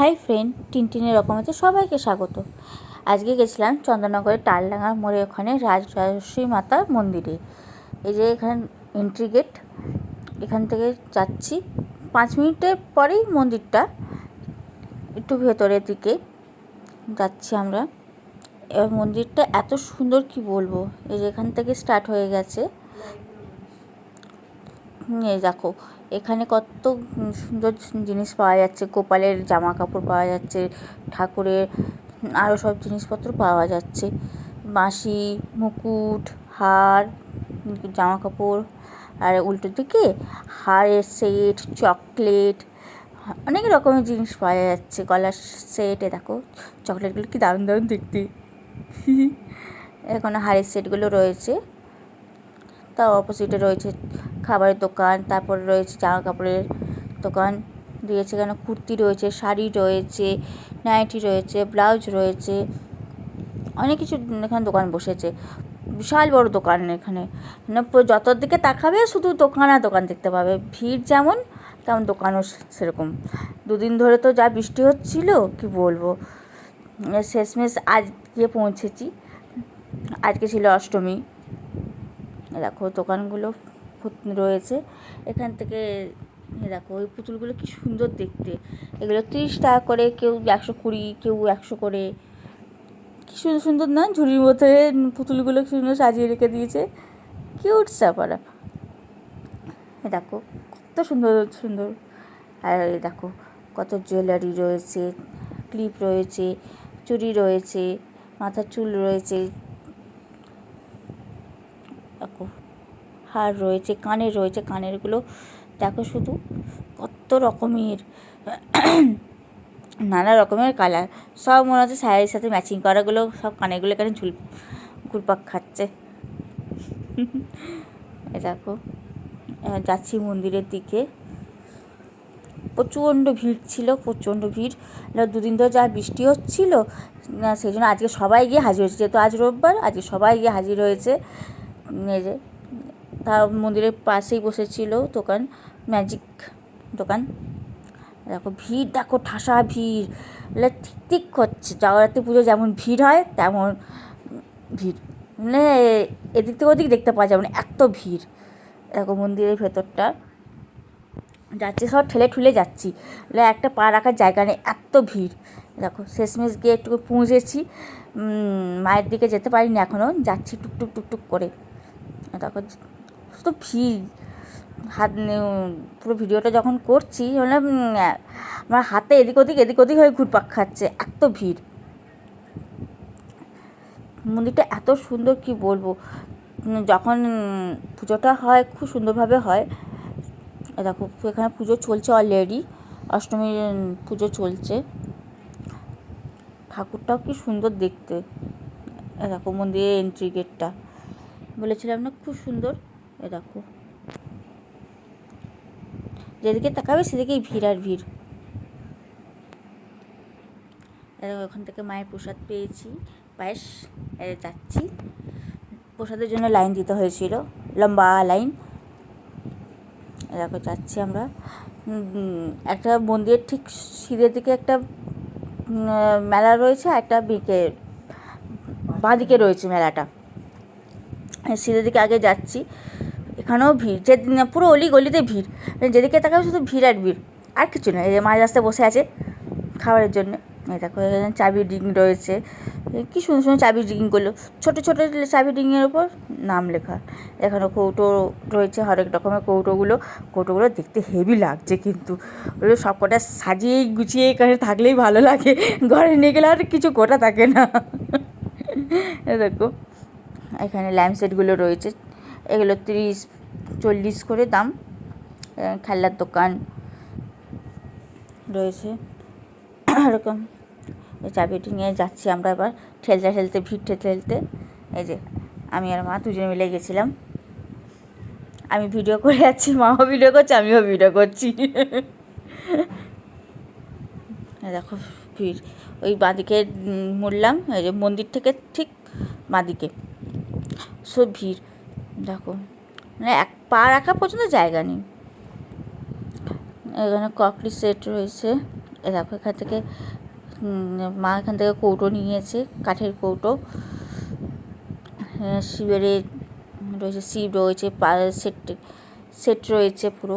Hi friend, টিনটিনের রকমাতে সবাইকে স্বাগত। আজকে গেছিলাম চন্দননগরের টালডাঙ্গা মোড়ে, ওখানে রাজ রাজশ্রী মাতা মন্দিরে। এই যে এখানে এন্ট্রি গেট এখান থেকে যাচ্ছি। পাঁচ মিনিটের পরেই মন্দিরটা একটু ভেতরের দিকে যাচ্ছি আমরা। এবার মন্দিরটা এত সুন্দর কি বলব? এই যে এখান থেকে স্টার্ট হয়ে গেছে। এই দেখো, এখানে কত সুন্দর জিনিস পাওয়া যাচ্ছে। গোপালের জামা কাপড় পাওয়া যাচ্ছে, ঠাকুরের আরও সব জিনিসপত্র পাওয়া যাচ্ছে। বাঁশি মুকুট, হার জামা কাপড় আর উল্টো দিকে হারের সেট চকলেট, অনেক রকমের জিনিস পাওয়া যাচ্ছে। গলার সেটে দেখো, চকলেটগুলো কি দারুণ দারুণ দেখতে। এখানে হারের সেটগুলো রয়েছে। তার অপোজিটে রয়েছে খাবারের দোকান, তারপরে রয়েছে জামা কাপড়ের দোকান, দিয়েছে এখানে কুর্তি রয়েছে, শাড়ি রয়েছে, নাইটি রয়েছে, ব্লাউজ রয়েছে, অনেক কিছু এখানে দোকান বসেছে। বিশাল বড় দোকান এখানে। মানে যত দিকে তাকাবে শুধু দোকান আর দোকান দেখতে পাবে। ভিড় যেমন, তেমন দোকানও সেরকম। দুদিন ধরে তো যা বৃষ্টি হচ্ছিল, কি বলব? শেষমেশ আজ গিয়ে পৌঁছেছি। আজকে ছিল অষ্টমী। দেখো দোকানগুলো রয়েছে। এখান থেকে দেখো, ওই পুতুলগুলো কি সুন্দর দেখতে। এগুলো তিরিশ টাকা করে, কেউ একশো কুড়ি, কেউ একশো করে। কি সুন্দর সুন্দর না ঝুড়ির মধ্যে পুতুলগুলো সুন্দর সাজিয়ে রেখে দিয়েছে। কিউট এ দেখো, কত সুন্দর সুন্দর। আর দেখো, কত জুয়েলারি রয়েছে, ক্লিপ রয়েছে, চুড়ি রয়েছে, মাথার চুল রয়েছে দেখো হার রয়েছে, কানের রয়েছে, কানেরগুলো দেখো শুধু কত রকমের, নানা রকমের কালার সব মনে হচ্ছে শাড়ির সাথে ম্যাচিং করাগুলো, সব কানেরগুলো এখানে ঝুল, ঘুরপাক খাচ্ছে। দেখো যাচ্ছি মন্দিরের দিকে। প্রচণ্ড ভিড় ছিল, প্রচণ্ড ভিড়। দুদিন ধরে যা বৃষ্টি হচ্ছিল সেই জন্য আজকে সবাই গিয়ে হাজির হয়েছে। যেহেতু আজ রোববার, আজকে সবাই গিয়ে হাজির হয়েছে। এই তা মন্দিরের পাশেই বসেছিল দোকান ম্যাজিক দোকান। দেখো ভিড়, দেখো ঠাসা ভিড়। মানে ঠিক ঠিক করছে জগদ্ধাত্রী পুজো যেমন ভিড় হয়, তেমন ভিড়। মানে এদিক থেকে ওদিক দেখতে পাওয়া যাবে না এত ভিড়। দেখো মন্দিরের ভেতরটা। যাচ্ছি, সব ঠেলে ঠুলে যাচ্ছি। মানে একটা পা রাখার জায়গা নেই, এত ভিড়। দেখো শেষমেশ গিয়ে একটু পৌঁছেছি। মায়ের দিকে যেতে পারিনি এখনও যাচ্ছি টুকটুক টুকটুক করে। দেখো শুধু ভিড়। হাত পুরো ভিডিওটা যখন করছি মানে আমার হাতে এদিক ওদিক এদিক ওদিক হয়ে ঘুরপাক খাচ্ছে, এত ভিড়। মন্দিরটা এত সুন্দর, কি বলব? যখন পুজোটা হয়, খুব সুন্দরভাবে হয়। দেখো, এখানে পুজো চলছে অলরেডি অষ্টমীর পুজো চলছে। ঠাকুরটাও কি সুন্দর দেখতে। দেখো, মন্দিরের এন্ট্রি গেটটা বলেছিলাম না, খুব সুন্দর। দেখো। যেদিকে তাকাবে সেদিকেই ভিড় আর ভিড়। ওখান থেকে মায়ের প্রসাদ পেয়েছি। পায়েস যাচ্ছি। প্রসাদের জন্য লাইন দিতে হয়েছিল, লম্বা লাইন। এ দেখো, যাচ্ছি আমরা। একটা মন্দিরের ঠিক সিঁড়ের দিকে একটা মেলা রয়েছে আর একটা বিকে, বাঁদিকে রয়েছে মেলাটা। সিঁড়ির দিকে আগে যাচ্ছি। এখানেও ভিড়, যে পুরো অলি গলিতে ভিড়। মানে যেদিকে তাকাবে শুধু ভিড় আর ভিড়, আর কিছু নয় এই যে মাঝ রাস্তায় বসে আছে খাবারের জন্য। এই দেখো, এখানে চাবির রিং রয়েছে। কি সুন্দর সুন্দর চাবির রিংগুলো ছোটো ছোটো চাবি রিংয়ের ওপর নাম লেখা। এখানে কৌটো রয়েছে, হরেক রকমের কৌটোগুলো। কৌটোগুলো দেখতে হেভি লাগছে কিন্তু। ওগুলো সব কটা সাজিয়ে গুছিয়ে এখানে থাকলেই ভালো লাগে। ঘরে নিয়ে গেলে আর কিছু গোটা থাকে না। দেখো, এখানে ল্যাম্প সেটগুলো রয়েছে। এগুলো তিরিশ চল্লিশ করে দাম। এ, খেলনার দোকান রয়েছে। এরকম। চাবিটি নিয়ে যাচ্ছি আমরা এবার। ঠেলতে ঠেলতে ভিড় ঠেলতে। ঠেলতে এই যে আমি আর মা দুজনে মিলে গেছিলাম। আমি ভিডিও করে যাচ্ছি মাও ভিডিও করছে আমিও ভিডিও করছি। দেখো ভিড়। ওই বাঁদিকে মুড়লাম। এই যে মন্দির থেকে ঠিক বাঁদিকে। সব ভিড়। দেখো। মানে এক পা রাখা পর্যন্ত জায়গা নেই। এখানে ককরি সেট রয়েছে। এ দেখো এখান থেকে মা এখান থেকে কৌটো নিয়েছে কাঠের কৌটো। হ্যাঁ, শিবের রয়েছে শিব রয়েছে পা সেট সেট রয়েছে পুরো।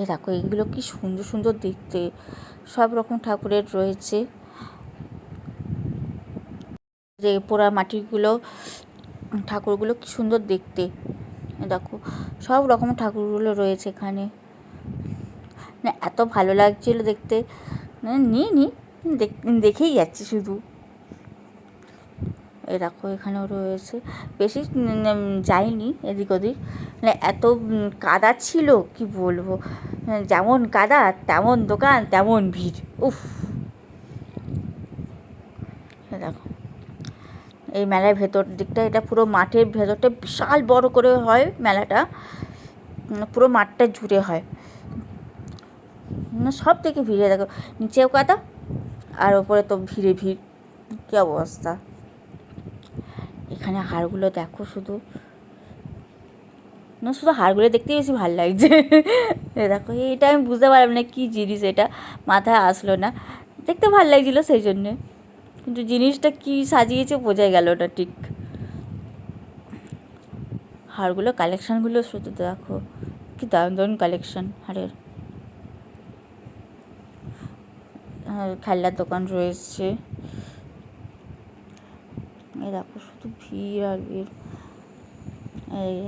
এ দেখো এইগুলো কি সুন্দর সুন্দর দেখতে। সব রকম ঠাকুরের রয়েছে। যে পোড়া মাটিগুলো ঠাকুরগুলো কি সুন্দর দেখতে। দেখো, সব রকম ঠাকুরগুলো রয়েছে এখানে। না, এত ভালো লাগছিল দেখতে। নিই নি দেখেই যাচ্ছি শুধু। এ দেখো, এখানেও রয়েছে। বেশি যাইনি এদিক ওদিক। মানে এত কাদা ছিল, কি বলব? যেমন কাদা, তেমন দোকান, তেমন ভিড়। উফ। দেখো এই মেলার ভেতর দিকটা, এটা পুরো মাঠের ভেতরটা বিশাল বড় করে হয় মেলাটা। পুরো মাঠটা জুড়ে হয়। সব থেকে ভিড়ে দেখো, নিচেও কাদা, আর ওপরে তো ভিড়ে ভিড়। কী অবস্থা? এখানে হাড়গুলো দেখো শুধু। না, শুধু হাড়গুলো দেখতে বেশি ভালো লাগছে। দেখো, এটা আমি বুঝতে পারলাম না কী জিনিস এটা। মাথায় আসলো না। দেখতে ভালো লাগছিল সেই জন্যে। কিন্তু জিনিসটা কী সাজিয়েছে বোঝা গেল ওটা ঠিক। হারগুলো কালেকশানগুলো শুধু দেখো। কি দারুণ দারুণ কালেকশান হারের খেলনার দোকান রয়েছে। এই দেখো, শুধু ভিড় আর ভিড়।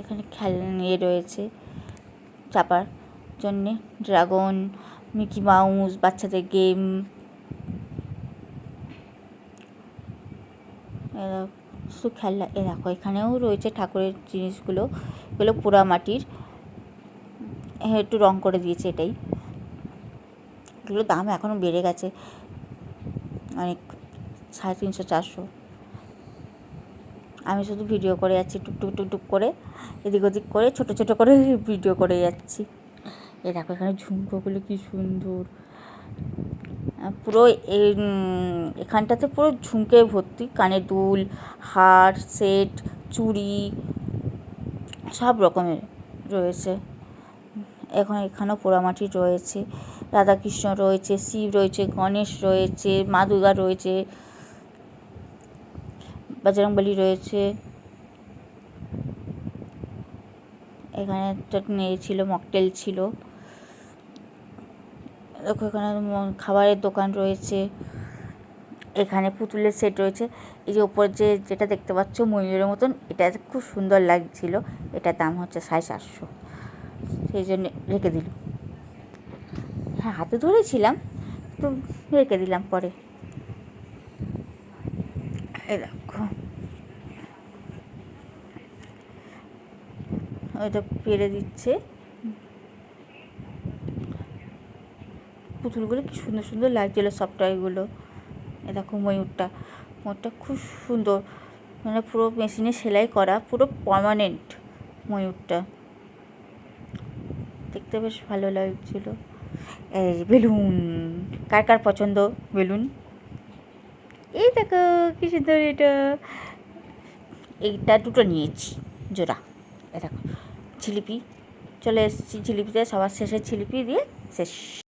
এখানে খেলনা নিয়ে রয়েছে চাপার জন্যে। ড্রাগন, মিকি মাউস, বাচ্চাদের গেম। শুধু খেলনা এ দেখো এখানেও রয়েছে ঠাকুরের জিনিসগুলো, এগুলো পোড়া মাটির। হ্যাঁ একটু রং করে দিয়েছে এটাই। এগুলোর দাম এখনও বেড়ে গেছে। অনেক, সাড়ে তিনশো, চারশো। আমি শুধু ভিডিও করে যাচ্ছি, টুক টুক টুক টুক করে, এদিক ওদিক করে, ছোটো ছোটো করে ভিডিও করে যাচ্ছি। এ দেখো এখানে ঝুমকোগুলো কি সুন্দর। পুরো এখানটাতে পুরো ঝুমকে ভর্তি। কানের দুল, হার, সেট, চুড়ি, সব রকমের রয়েছে। এখন এখানেও পোড়ামাটি রয়েছে। রাধাকৃষ্ণ রয়েছে, শিব রয়েছে, গণেশ রয়েছে, মা দুর্গা রয়েছে, বজরংবলী রয়েছে। এখানে একটা ছিল, মকটেল ছিল। দেখো এখানে খাবারের দোকান রয়েছে, এখানে পুতুলের সেট রয়েছে। এই যে ওপর যে, যেটা দেখতে পাচ্ছ ময়ূরের মতন, এটা খুব সুন্দর লাগছিল। এটার দাম হচ্ছে সাড়ে চারশো। সেই জন্য রেখে দিল। হ্যাঁ হাতে ধরেছিলাম তো রেখে দিলাম পরে। এই দেখো। ওইটা পেরে দিচ্ছে। পুতুলগুলো কি সুন্দর সুন্দর লাগছিল সব টয়গুলো এ দেখো ময়ূরটা। ময়ূরটা খুব সুন্দর। মানে পুরো মেশিনে সেলাই করা, পুরো পারমানেন্ট ময়ূরটা। দেখতে বেশ ভালো লাগছিল। এই বেলুন। কার কার পছন্দ বেলুন? এই দেখো কি সুন্দর এটা। এইটা দুটো নিয়েছি, জোড়া। এ দেখো জিলিপি চলে এসেছি জিলিপিতে সবার শেষে জিলিপি দিয়ে শেষ।